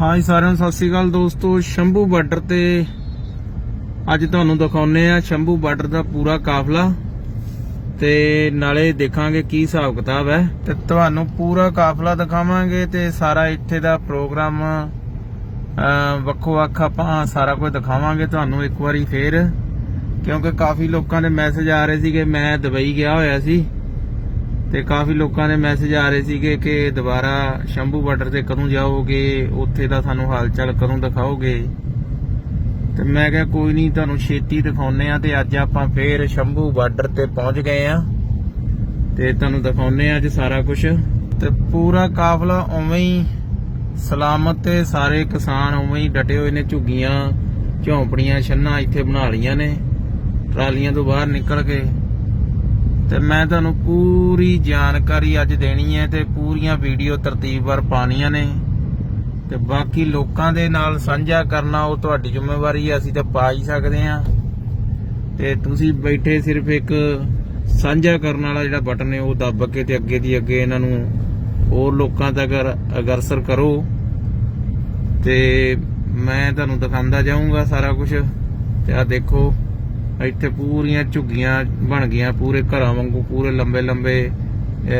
ਹਾਂਜੀ, ਸਾਰਿਆਂ ਨੂੰ ਸਤਿ ਸ੍ਰੀ ਅਕਾਲ ਦੋਸਤੋ। ਸ਼ੰਭੂ ਬਾਰਡਰ ਤੇ ਅੱਜ ਤੁਹਾਨੂੰ ਦਿਖਾਉਨੇ ਆ ਸ਼ੰਭੂ ਬਾਰਡਰ ਦਾ ਪੂਰਾ ਕਾਫਲਾ ਤੇ ਨਾਲੇ ਦੇਖਾਂਗੇ ਕੀ ਹਿਸਾਬ ਕਿਤਾਬ ਹੈ। ਤੇ ਤੁਹਾਨੂੰ ਪੂਰਾ ਕਾਫਲਾ ਦਿਖਾਵਾਂਗੇ ਤੇ ਸਾਰਾ ਇੱਥੇ ਦਾ ਪ੍ਰੋਗਰਾਮ ਵੱਖੋ ਵੱਖ ਆਪਾਂ ਸਾਰਾ ਕੁਝ ਦਿਖਾਵਾਂਗੇ ਤੁਹਾਨੂੰ ਇੱਕ ਵਾਰੀ ਫੇਰ। ਕਿਉਂਕਿ ਕਾਫੀ ਲੋਕਾਂ ਦੇ ਮੈਸੇਜ ਆ ਰਹੇ ਸੀਗੇ, ਮੈਂ ਦੁਬਈ ਗਿਆ ਹੋਇਆ ਸੀ। ਤੇ ਕਾਫੀ ਲੋਕਾਂ ਦੇ ਮੈਸੇਜ ਆ ਰਹੇ ਸੀਗੇ ਕਿ ਦੁਬਾਰਾ ਸ਼ੰਭੂ ਬਾਰਡਰ ਤੇ ਕਦੋਂ ਜਾਓਗੇ, ਉੱਥੇ ਦਾ ਸਾਨੂੰ ਹਾਲਚਾਲ ਕਦੋਂ ਦਿਖਾਓਗੇ? ਤੇ ਮੈਂ ਕਿਹਾ, ਕੋਈ ਨਹੀਂ ਤੁਹਾਨੂੰ ਛੇਤੀ ਦਿਖਾਉਨੇ ਆ ਤੇ ਅੱਜ ਆਪਾਂ ਫੇਰ ਸ਼ੰਭੂ ਬਾਰਡਰ ਤੇ ਪਹੁੰਚ ਗਏ ਆ ਤੇ ਤੁਹਾਨੂੰ ਦਿਖਾਉਨੇ ਆ ਅੱਜ ਸਾਰਾ ਕੁਝ ਤੇ ਪੂਰਾ ਕਾਫਲਾ ਉਵੇਂ ਹੀ ਸਲਾਮਤ ਤੇ ਸਾਰੇ ਕਿਸਾਨ ਉਵੇਂ ਹੀ ਡਟੇ ਹੋਏ ਨੇ, ਝੁੱਗੀਆਂ, ਝੌਂਪੜੀਆਂ, ਛੰਨਾ ਇੱਥੇ ਬਣਾ ਲਈਆਂ ਨੇ, ਟਰਾਲੀਆਂ ਤੋਂ ਬਾਹਰ ਨਿਕਲ ਕੇ। ਤੇ ਮੈਂ ਤੁਹਾਨੂੰ ਪੂਰੀ ਜਾਣਕਾਰੀ ਅੱਜ ਦੇਣੀ ਹੈ ਤੇ ਪੂਰੀਆਂ ਵੀਡੀਓ ਤਰਤੀਬਵਾਰ ਪਾਣੀਆਂ ਨੇ। ਤੇ ਬਾਕੀ ਲੋਕਾਂ ਦੇ ਨਾਲ ਸਾਂਝਾ ਕਰਨਾ ਉਹ ਤੁਹਾਡੀ ਜ਼ਿੰਮੇਵਾਰੀ ਹੈ, ਅਸੀਂ ਤਾਂ ਪਾ ਹੀ ਸਕਦੇ ਆ ਤੇ ਤੁਸੀਂ ਬੈਠੇ ਸਿਰਫ ਇੱਕ ਸਾਂਝਾ ਕਰਨ ਵਾਲਾ ਜਿਹੜਾ ਬਟਨ ਹੈ, ਉਹ ਦੱਬ ਕੇ ਤੇ ਅੱਗੇ ਦੀ ਅੱਗੇ ਇਹਨਾਂ ਨੂੰ ਹੋਰ ਲੋਕਾਂ ਤੱਕ ਅਗਰਸਰ ਕਰੋ। ਤੇ ਮੈਂ ਤੁਹਾਨੂੰ ਦਿਖਾਉਂਦਾ ਜਾਊਂਗਾ ਸਾਰਾ ਕੁਝ ਤੇ ਆ ਦੇਖੋ। ਇੱਥੇ ਪੂਰੀਆਂ ਝੁੱਗੀਆਂ ਬਣ ਗਈਆਂ, ਪੂਰੇ ਘਰਾਂ ਵਾਂਗੂ, ਪੂਰੇ ਲੰਬੇ ਲੰਬੇ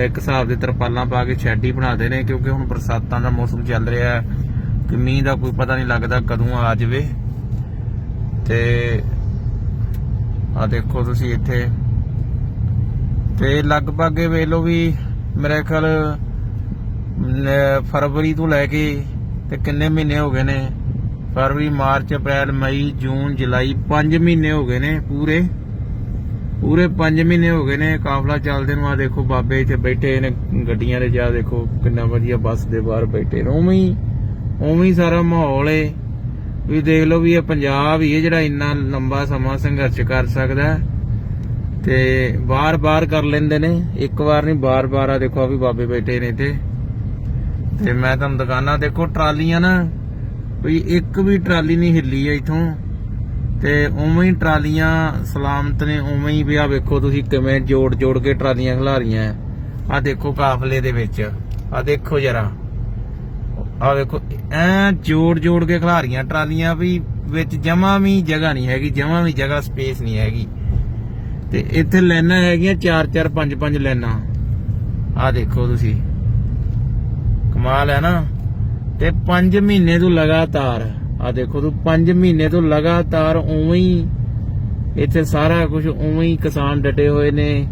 ਇੱਕ ਹਿਸਾਬ ਦੇ ਤਰਪਾਲਾਂ ਪਾ ਕੇ ਸ਼ੈੱਡ ਹੀ ਬਣਾਦੇ ਨੇ, ਕਿਉਂਕਿ ਹੁਣ ਬਰਸਾਤਾਂ ਦਾ ਮੌਸਮ ਚੱਲ ਰਿਹਾ ਹੈ ਕਿ ਮੀਂਹ ਦਾ ਕੋਈ ਪਤਾ ਨਹੀਂ ਲੱਗਦਾ ਕਦੋਂ ਆ ਜਾਵੇ। ਤੇ ਆ ਦੇਖੋ ਤੁਸੀਂ ਇੱਥੇ। ਤੇ ਲਗਭਗ ਇਹ ਵੇਖ ਲਓ ਵੀ ਮੇਰੇ ਖਿਆਲ ਫਰਵਰੀ ਤੋਂ ਲੈ ਕੇ ਤੇ ਕਿੰਨੇ ਮਹੀਨੇ ਹੋ ਗਏ ਨੇ। ਫਰਵਰੀ, ਮਾਰਚ, ਅਪ੍ਰੈਲ, ਮਈ, ਜੂਨ, ਜੁਲਾਈ 5 ਮਹੀਨੇ ਹੋ ਗਏ ਨੇ ਪੂਰੇ। ਪੂਰੇ 5 ਮਹੀਨੇ ਹੋ ਗਏ ਨੇ ਕਾਫਲਾ ਚੱਲਦੇ ਨੂੰ। ਆ ਦੇਖੋ ਬਾਬੇ ਇੱਥੇ ਬੈਠੇ ਨੇ, ਗੱਡੀਆਂ ਦੇ ਜਾ ਦੇਖੋ ਕਿੰਨਾ ਵਧੀਆ ਬੱਸ ਦੇ ਬਾਹਰ ਬੈਠੇ ਨੇ। ਉਵੇਂ ਹੀ ਉਵੇਂ ਹੀ ਸਾਰਾ ਮਾਹੌਲ ਏ। ਵੀ ਦੇਖ ਲਓ ਵੀ ਇਹ ਪੰਜਾਬ ਹੀ ਹੈ ਜਿਹੜਾ ਇੰਨਾ ਲੰਬਾ ਸਮਾਂ ਸੰਘਰਸ਼ ਕਰ ਸਕਦਾ। ਤੇ ਬਾਰ-ਬਾਰ ਕਰ ਲੈਂਦੇ ਨੇ। ਇੱਕ ਵਾਰ ਨਹੀਂ ਬਾਰ-ਬਾਰ ਆ ਦੇਖੋ ਆ ਵੀ ਬਾਬੇ ਬੈਠੇ ਨੇ ਤੇ ਤੇ ਮੈਂ ਤੁਹਾਨੂੰ ਦੁਕਾਨਾਂ ਦੇਖੋ ਟਰਾਲੀਆਂ ਨਾ ਵੀ ਇੱਕ ਵੀ ਟਰਾਲੀ ਨਹੀਂ ਹਿੱਲੀ ਆ ਇਥੋਂ। ਤੇ ਉਵੇਂ ਹੀ ਟਰਾਲੀਆਂ ਸਲਾਮਤ ਨੇ, ਉਵੇਂ ਹੀ ਵੀ ਆ ਵੇਖੋ ਤੁਸੀਂ ਕਿਵੇਂ ਜੋੜ ਜੋੜ ਕੇ ਟਰਾਲੀਆਂ ਖਿਲਾ ਰਹੀਆਂ। ਆ ਦੇਖੋ ਕਾਫਲੇ ਦੇ ਵਿੱਚ। ਆ ਦੇਖੋ ਜਰਾ। ਆ ਵੇਖੋ, ਐ ਜੋੜ ਜੋੜ ਕੇ ਖਿਲਾ ਟਰਾਲੀਆਂ ਵੀ, ਵਿੱਚ ਜਮਾ ਵੀ ਜਗ੍ਹਾ ਨਹੀਂ ਹੈਗੀ, ਜਮਾ ਵੀ ਜਗ੍ਹਾ ਸਪੇਸ ਨਹੀਂ ਹੈਗੀ। ਤੇ ਇੱਥੇ ਲਾਈਨਾਂ ਹੈਗੀਆਂ 4 4 5 5 ਲਾਈਨਾਂ ਆ ਦੇਖੋ ਤੁਸੀਂ। ਕਮਾਲ ਹੈ ਨਾ। ਤੇ 5 ਮਹੀਨੇ ਤੋਂ ਲਗਾਤਾਰ ਆ ਦੇਖੋ ਤੂੰ 5 ਮਹੀਨੇ ਤੋਂ ਲਗਾਤਾਰ ਉਵੇਂ ਹੀ ਇੱਥੇ ਸਾਰਾ ਕੁਝ ਉਵੇਂ ਹੀ ਕਿਸਾਨ ਡਟੇ ਹੋਏ ਨੇ।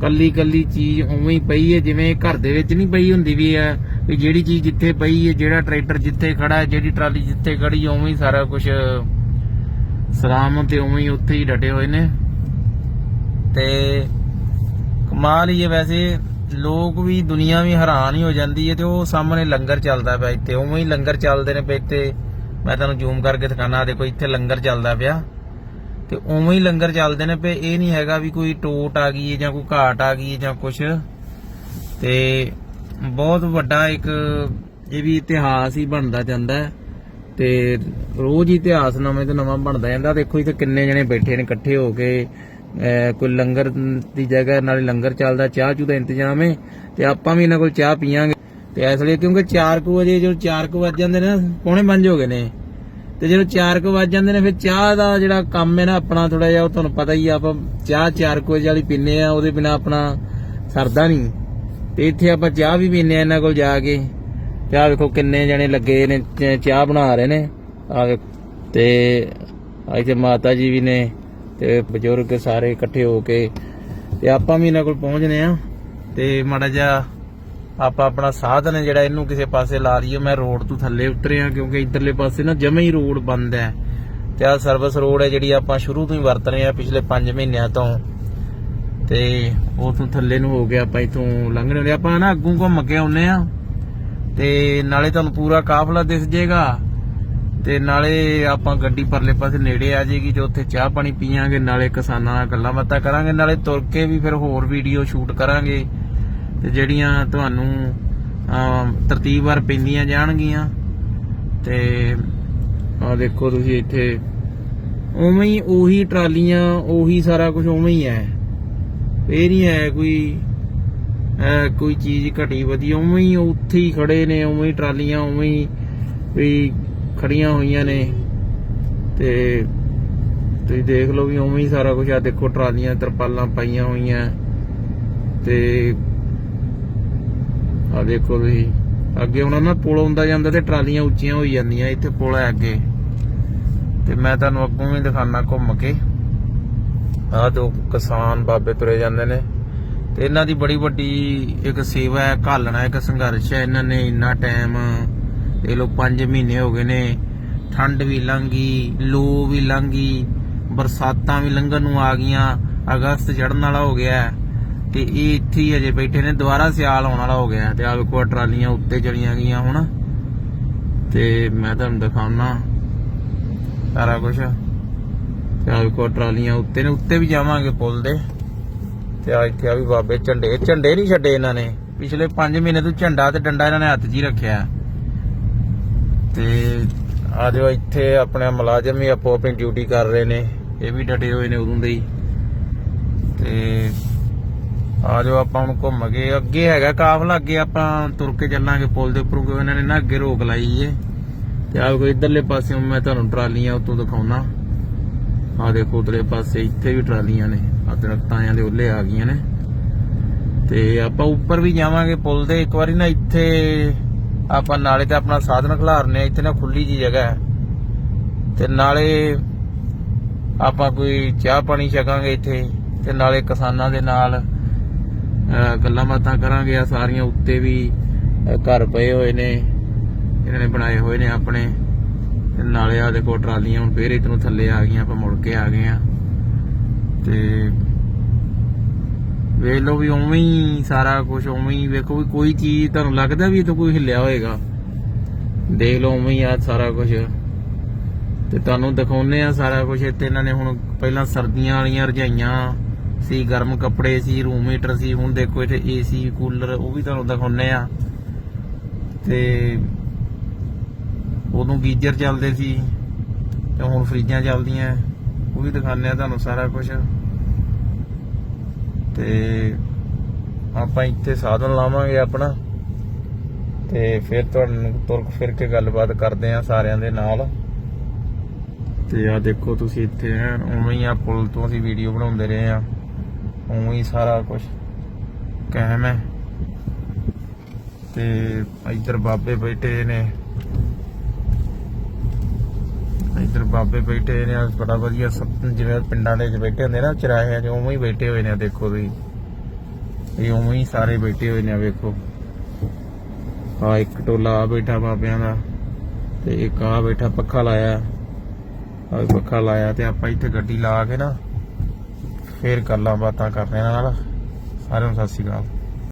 ਕੱਲੀ ਕੱਲੀ ਚੀਜ਼ ਉਵੇਂ ਹੀ ਪਈ ਹੈ, ਜਿਵੇਂ ਘਰ ਦੇ ਵਿੱਚ ਨਹੀਂ ਪਈ ਹੁੰਦੀ ਵੀ ਹੈ ਵੀ ਜਿਹੜੀ ਚੀਜ਼ ਜਿੱਥੇ ਪਈ ਹੈ, ਜਿਹੜਾ ਟਰੈਕਟਰ ਜਿੱਥੇ ਖੜਾ ਹੈ ਜਿਹੜੀ ਟਰਾਲੀ ਜਿੱਥੇ ਖੜੀ, ਉਵੇਂ ਹੀ ਸਾਰਾ ਕੁਝ ਸਲਾਮ ਤੇ ਉਵੇਂ ਹੀ ਉੱਥੇ ਹੀ ਡਟੇ ਹੋਏ ਨੇ। ਤੇ ਕਮਾਲ ਹੀ ਹੈ ਵੈਸੇ। ਲੋਕ ਵੀ, ਦੁਨੀਆ ਵੀ ਹੈਰਾਨ ਹੀ ਹੋ ਜਾਂਦੀ ਹੈ ਤੇ ਉਹ ਸਾਹਮਣੇ ਲੰਗਰ ਚੱਲਦਾ ਪਿਆ ਇੱਥੇ। ਉਵੇਂ ਹੀ ਲੰਗਰ ਚੱਲਦੇ ਨੇ ਪਏ ਇੱਥੇ। ਮੈਂ ਤੁਹਾਨੂੰ ਜ਼ੂਮ ਕਰਕੇ ਦਿਖਾਣਾ ਦੇਖੋ ਇੱਥੇ ਲੰਗਰ ਚੱਲਦਾ ਪਿਆ। ਤੇ ਉਵੇਂ ਹੀ ਲੰਗਰ ਚੱਲਦੇ ਨੇ ਪਏ। ਇਹ ਨਹੀਂ ਹੈਗਾ ਵੀ ਕੋਈ ਟੋਟ ਆ ਗਈ ਹੈ ਜਾਂ ਕੋਈ ਘਾਟ ਆ ਗਈ ਹੈ ਜਾਂ ਕੁਝ ਤੇ ਬਹੁਤ ਵੱਡਾ ਇੱਕ ਇਹ ਵੀ ਇਤਿਹਾਸ ਹੀ ਬਣਦਾ ਜਾਂਦਾ ਹੈ। ਤੇ ਰੋਜ਼ ਇਤਿਹਾਸ ਨਵੇਂ ਤੋਂ ਨਵਾਂ ਬਣਦਾ ਜਾਂਦਾ। ਦੇਖੋ ਇੱਥੇ ਕਿੰਨੇ ਜਣੇ ਬੈਠੇ ਨੇ ਇਕੱਠੇ ਹੋ ਕੇ। ਕੋਈ ਲੰਗਰ ਦੀ ਜਗ੍ਹਾ ਨਾਲੇ ਲੰਗਰ ਚੱਲਦਾ ਚਾਹ ਚੂ ਦਾ ਇੰਤਜ਼ਾਮ ਹੈ ਤੇ ਆਪਾਂ ਵੀ ਇਹਨਾਂ ਕੋਲ ਚਾਹ ਪੀਾਂਗੇ ਤੇ ਇਸ ਲਈ ਕਿਉਂਕਿ 4 ਕੁ ਵਜੇ ਜਦੋਂ 4 ਕੁ ਵੱਜ ਜਾਂਦੇ ਨੇ ਨਾ, ਪੌਣੇ 5 ਹੋ ਗਏ ਨੇ। ਤੇ ਜਦੋਂ 4 ਕੁ ਵੱਜ ਜਾਂਦੇ ਨੇ ਫਿਰ ਚਾਹ ਦਾ ਜਿਹੜਾ ਕੰਮ ਹੈ ਨਾ ਆਪਣਾ ਥੋੜਾ ਜਿਹਾ ਉਹ ਤੁਹਾਨੂੰ ਪਤਾ ਹੀ ਆ ਆਪਾਂ ਚਾਹ 4 ਕੁ ਵਜੇ ਵਾਲੀ ਪੀਨੇ ਆ ਉਹਦੇ ਬਿਨਾ ਆਪਣਾ ਸਰਦਾ ਨਹੀਂ। ਤੇ ਇੱਥੇ ਆਪਾਂ ਚਾਹ ਵੀ ਪੀਨੇ ਆ ਇਹਨਾਂ ਕੋਲ ਜਾ ਕੇ। ਚਾਹ ਵੇਖੋ ਕਿੰਨੇ ਜਣੇ ਲੱਗੇ ਨੇ ਚਾਹ ਬਣਾ ਰਹੇ ਨੇ। ਆ ਵੇਖ ਤੇ ਇੱਥੇ ਮਾਤਾ ਜੀ ਵੀ ਨੇ ਤੇ ਬਜ਼ੁਰਗ ਸਾਰੇ ਇਕੱਠੇ ਹੋ ਕੇ ਤੇ ਆਪਾਂ ਵੀ ਇਹਨਾਂ ਕੋਲ ਪਹੁੰਚਨੇ ਆ ਤੇ ਮਾੜਾ ਜਿਹਾ ਆਪਾਂ ਆਪਣਾ ਸਾਧਨ ਹੈ ਜਿਹੜਾ ਇਹਨੂੰ ਕਿਸੇ ਪਾਸੇ ਲਾ ਲਈਏ। ਮੈਂ ਰੋਡ ਤੋਂ ਥੱਲੇ ਉਤਰਿਆ ਕਿਉਂਕਿ ਇਧਰਲੇ ਪਾਸੇ ਨਾ ਜਮੇ ਹੀ ਰੋਡ ਬੰਦ ਹੈ ਤੇ ਆ ਸਰਵਿਸ ਰੋਡ ਹੈ ਜਿਹੜੀ ਆਪਾਂ ਸ਼ੁਰੂ ਤੋਂ ਹੀ ਵਰਤ ਰਹੇ ਆ ਪਿਛਲੇ 5 ਮਹੀਨਿਆਂ ਤੋਂ। ਤੇ ਉਹ ਤੋਂ ਥੱਲੇ ਨੂੰ ਹੋ ਗਿਆ ਆਪਾਂ ਇਥੋਂ ਲੰਘਣੇ ਹੁੰਦੇ ਆਪਾਂ ਨਾ ਅੱਗੋਂ ਘੁੰਮ ਕੇ ਆਉਨੇ ਆ ਤੇ ਨਾਲੇ ਤੁਹਾਨੂੰ ਪੂਰਾ ਕਾਫਲਾ ਦਿਸ ਜੇਗਾ ਤੇ ਨਾਲੇ ਆਪਾਂ ਗੱਡੀ ਪਰਲੇ ਪਾਸੇ ਨੇੜੇ ਆ ਜਾਏਗੀ ਜੋ ਉੱਥੇ ਚਾਹ ਪਾਣੀ ਪੀਵਾਂਗੇ ਨਾਲੇ ਕਿਸਾਨਾਂ ਨਾਲ ਗੱਲਾਂ ਬਾਤਾਂ ਕਰਾਂਗੇ ਨਾਲੇ ਤੁਰ ਕੇ ਵੀ ਫਿਰ ਹੋਰ ਵੀਡੀਓ ਸ਼ੂਟ ਕਰਾਂਗੇ ਤੇ ਜਿਹੜੀਆਂ ਤੁਹਾਨੂੰ ਅਮ, ਤਰਤੀਬਵਾਰ ਪੈਂਦੀਆਂ ਜਾਣਗੀਆਂ। ਤੇ ਆ ਦੇਖੋ ਤੁਸੀਂ ਇੱਥੇ ਉਵੇਂ ਹੀ ਉਹੀ ਟਰਾਲੀਆਂ ਉਹੀ ਸਾਰਾ ਕੁਝ ਉਵੇਂ ਹੀ ਹੈ। ਇਹ ਨਹੀਂ ਹੈ ਕੋਈ ਕੋਈ ਚੀਜ਼ ਘਟੀ ਵਧੀ ਉਵੇਂ ਹੀ ਉੱਥੇ ਹੀ ਖੜੇ ਨੇ ਉਵੇਂ ਹੀ ਟਰਾਲੀਆਂ ਉਵੇਂ ਹੀ ਵੀ ਖੜੀਆਂ ਹੋਈਆਂ ਨੇ। ਤੇ ਤੁਸੀਂ ਦੇਖ ਲਓ ਵੀ ਉਵੇਂ ਹੀ ਸਾਰਾ ਕੁਝ ਆ। ਦੇਖੋ ਟਰਾਲੀਆਂ, ਤਰਪਾਲਾਂ ਪਾਈਆਂ ਹੋਈਆਂ। ਤੇ ਆ ਦੇਖੋ ਤੁਸੀਂ। ਅੱਗੇ ਹੁਣ ਨਾ ਪੁਲ ਹੁੰਦਾ ਜਾਂਦਾ ਤੇ ਟਰਾਲੀਆਂ ਉੱਚੀਆਂ ਹੋਈ ਜਾਂਦੀਆਂ। ਇੱਥੇ ਪੁਲ ਹੈ ਅੱਗੇ। ਤੇ ਮੈਂ ਤੁਹਾਨੂੰ ਅੱਗੋਂ ਵੀ ਦਿਖਾਣਾ ਘੁੰਮ ਕੇ। ਆਹ ਦੋ ਕਿਸਾਨ ਬਾਬੇ ਤੁਰੇ ਜਾਂਦੇ ਨੇ। ਤੇ ਇਹਨਾਂ ਦੀ ਬੜੀ ਵੱਡੀ ਇੱਕ ਸੇਵਾ ਹੈ, ਘਾਲਣਾ ਇੱਕ ਸੰਘਰਸ਼ ਹੈ। ਇਹਨਾਂ ਨੇ ਇੰਨਾ ਟਾਈਮ ਇਹ ਲੋ 5 ਮਹੀਨੇ ਹੋ ਗਏ ਨੇ। ਠੰਡ ਵੀ ਲੰਘੀ, ਲੋ ਵੀ ਲੰਘੀ, ਬਰਸਾਤਾਂ ਵੀ ਲੰਘਣ ਨੂੰ ਆ ਗਈਆਂ। ਅਗਸਤ ਚੜਨ ਵਾਲਾ ਹੋ ਗਿਆ। ਤੇ ਇਹ ਇੱਥੇ ਹੀ ਅਜੇ ਬੈਠੇ ਨੇ, ਦੁਬਾਰਾ ਸਿਆਲ ਆਉਣ ਵਾਲਾ ਹੋ ਗਿਆ। ਤੇ ਆ ਵੇਖੋ ਟਰਾਲੀਆਂ ਉੱਤੇ ਚਲੀਆਂ ਗਈਆਂ ਹੁਣ। ਤੇ ਮੈਂ ਤੁਹਾਨੂੰ ਦਿਖਾਉਣਾ ਸਾਰਾ ਕੁਝ ਤੇ ਆ ਵੇਖੋ ਟਰਾਲੀਆਂ ਉੱਤੇ ਨੇ, ਉੱਤੇ ਵੀ ਜਾਵਾਂਗੇ ਪੁਲ ਦੇ। ਤੇ ਆ ਇੱਥੇ ਆ ਵੀ ਬਾਬੇ ਝੰਡੇ ਝੰਡੇ ਨਹੀਂ ਛੱਡੇ ਇਹਨਾਂ ਨੇ। ਪਿਛਲੇ 5 ਮਹੀਨੇ ਤੋਂ ਝੰਡਾ ਤੇ ਡੰਡਾ ਇਹਨਾਂ ਨੇ ਹੱਥ 'ਚ ਹੀ ਰੱਖਿਆ। ਤੇ ਆ ਜੋ ਇੱਥੇ ਆਪਣੇ ਮੁਲਾਜ਼ਮ ਵੀ ਆਪੋ ਆਪਣੀ ਡਿਊਟੀ ਕਰ ਰਹੇ ਨੇ, ਇਹ ਵੀ ਡਟੇ ਹੋਏ ਨੇ ਉਦੋਂ ਦੇ ਹੀ। ਤੇ ਆ ਜੋ ਆਪਾਂ ਹੁਣ ਘੁੰਮ ਗਏ ਅੱਗੇ ਹੈਗਾ ਕਾਫਲਾ ਅੱਗੇ ਆਪਾਂ ਤੁਰ ਕੇ ਚੱਲਾਂਗੇ ਪੁਲ ਦੇ ਉੱਪਰੋਂ, ਕਿਉਂਕਿ ਇਹਨਾਂ ਨੇ ਨਾ ਅੱਗੇ ਰੋਕ ਲਾਈ ਏ। ਤੇ ਆ ਕੋਈ ਇਧਰਲੇ ਪਾਸਿਓਂ ਮੈਂ ਤੁਹਾਨੂੰ ਟਰਾਲੀਆਂ ਉਤੋਂ ਦਿਖਾਉਣਾ। ਆ ਦੇਖੋ ਉਧਰਲੇ ਪਾਸੇ, ਇੱਥੇ ਵੀ ਟਰਾਲੀਆਂ ਨੇ ਆ ਦਰਖਤਾਂ ਦੇ ਉੱਲੇ ਆ ਗਈਆਂ ਨੇ। ਤੇ ਆਪਾਂ ਉੱਪਰ ਵੀ ਜਾਵਾਂਗੇ ਪੁਲ ਦੇ, ਇੱਕ ਵਾਰੀ ਨਾ ਇੱਥੇ ਆਪਾਂ ਨਾਲੇ ਤੇ ਆਪਣਾ ਸਾਧਨ ਖਿਲਾਰਨੇ ਆ, ਇੱਥੇ ਨਾ ਖੁੱਲੀ ਜੀ ਜਗ੍ਹਾ ਹੈ। ਤੇ ਨਾਲੇ ਆਪਾਂ ਕੋਈ ਚਾਹ ਪਾਣੀ ਛਕਾਂਗੇ ਇੱਥੇ, ਤੇ ਨਾਲੇ ਕਿਸਾਨਾਂ ਦੇ ਨਾਲ ਗੱਲਾਂ ਬਾਤਾਂ ਕਰਾਂਗੇ ਆ ਸਾਰੀਆਂ ਉੱਤੇ ਵੀ ਘਰ ਪਏ ਹੋਏ ਨੇ, ਇਹਨਾਂ ਨੇ ਬਣਾਏ ਹੋਏ ਨੇ ਆਪਣੇ। ਤੇ ਨਾਲੇ ਆ ਦੇਖੋ ਟਰਾਲੀਆਂ ਹੁਣ ਫੇਰ ਇਤਨੂੰ ਥੱਲੇ ਆ ਗਈਆਂ, ਆਪਾਂ ਮੁੜ ਕੇ ਆ ਗਏ ਆ ਤੇ ਵੇਖ ਲਓ ਵੀ ਉਵੇਂ ਹੀ ਸਾਰਾ ਕੁਝ ਉਵੇਂ ਹੀ ਵੇਖੋ ਵੀ ਕੋਈ ਚੀਜ਼ ਤੁਹਾਨੂੰ ਲੱਗਦਾ ਵੀ ਇਹ ਤਾਂ ਕੋਈ ਹਿੱਲਿਆ ਹੋਏਗਾ। ਦੇਖ ਲਓ ਉਵੇਂ ਹੀ ਆ ਸਾਰਾ ਕੁਝ ਤੇ ਤੁਹਾਨੂੰ ਦਿਖਾਉਨੇ ਆ ਸਾਰਾ ਕੁਝ ਇੱਥੇ ਇਹਨਾਂ ਨੇ ਹੁਣ ਪਹਿਲਾਂ ਸਰਦੀਆਂ ਵਾਲੀਆਂ ਰਜਾਈਆਂ, ਸੀ ਗਰਮ ਕੱਪੜੇ, ਸੀ ਰੂਮ ਹੀਟਰ ਸੀ ਹੁਣ ਦੇਖੋ ਇੱਥੇ ਏਸੀ, ਕੂਲਰ, ਉਹ ਵੀ ਤੁਹਾਨੂੰ ਦਿਖਾਉਨੇ ਆ। ਤੇ ਉਦੋਂ ਗੀਜ਼ਰ ਚੱਲਦੇ ਸੀ ਤੇ ਹੁਣ ਫਰਿੱਜਾਂ ਚੱਲਦੀਆਂ, ਉਹ ਵੀ ਦਿਖਾਉਂਦੇ ਆ ਤੁਹਾਨੂੰ ਸਾਰਾ ਕੁਝ ਤੇ ਆਪਾਂ ਇੱਥੇ ਸਾਧਨ ਲਾਵਾਂਗੇ ਆਪਣਾ। ਤੇ ਫਿਰ ਤੁਹਾਨੂੰ ਤੁਰਕ ਫਿਰ ਕੇ ਗੱਲਬਾਤ ਕਰਦੇ ਆ ਸਾਰਿਆਂ ਦੇ ਨਾਲ। ਤੇ ਆ ਦੇਖੋ ਤੁਸੀਂ ਇੱਥੇ ਐਨ ਉਵੇਂ ਹੀ ਆ ਪੁਲ ਤੋਂ ਅਸੀਂ ਵੀਡੀਓ ਬਣਾਉਂਦੇ ਰਹੇ ਆ। ਉਵੇਂ ਹੀ ਸਾਰਾ ਕੁਝ ਕਾਇਮ ਹੈ। ਤੇ ਇੱਧਰ ਬਾਬੇ ਬੈਠੇ ਨੇ। ਇੱਧਰ ਬਾਬੇ ਬੈਠੇ ਨੇ ਬੜਾ ਵਧੀਆ ਜਿਵੇਂ ਪਿੰਡਾਂ ਦੇ ਵਿੱਚ ਬੈਠੇ ਹੁੰਦੇ ਨਾ ਚਰਾਹਿਆਂ 'ਚ ਉਵੇਂ ਹੀ ਬੈਠੇ ਹੋਏ ਨੇ ਦੇਖੋ ਤੁਸੀਂ। ਇਹ ਉਵੇਂ ਹੀ ਸਾਰੇ ਬੈਠੇ ਹੋਏ ਨੇ ਵੇਖੋ। ਆ ਇੱਕ ਟੋਲਾ ਆ ਬੈਠਾ ਬਾਬਿਆਂ ਦਾ ਤੇ ਇੱਕ ਆ ਬੈਠਾ ਪੱਖਾ ਲਾਇਆ। ਆ ਪੱਖਾ ਲਾਇਆ ਤੇ ਆਪਾਂ ਇੱਥੇ ਗੱਡੀ ਲਾ ਕੇ ਨਾ ਫੇਰ ਗੱਲਾਂ ਬਾਤਾਂ ਕਰਦੇ ਨਾਲ। ਸਾਰਿਆਂ ਨੂੰ ਸਤਿ ਸ਼੍ਰੀ ਅਕਾਲ।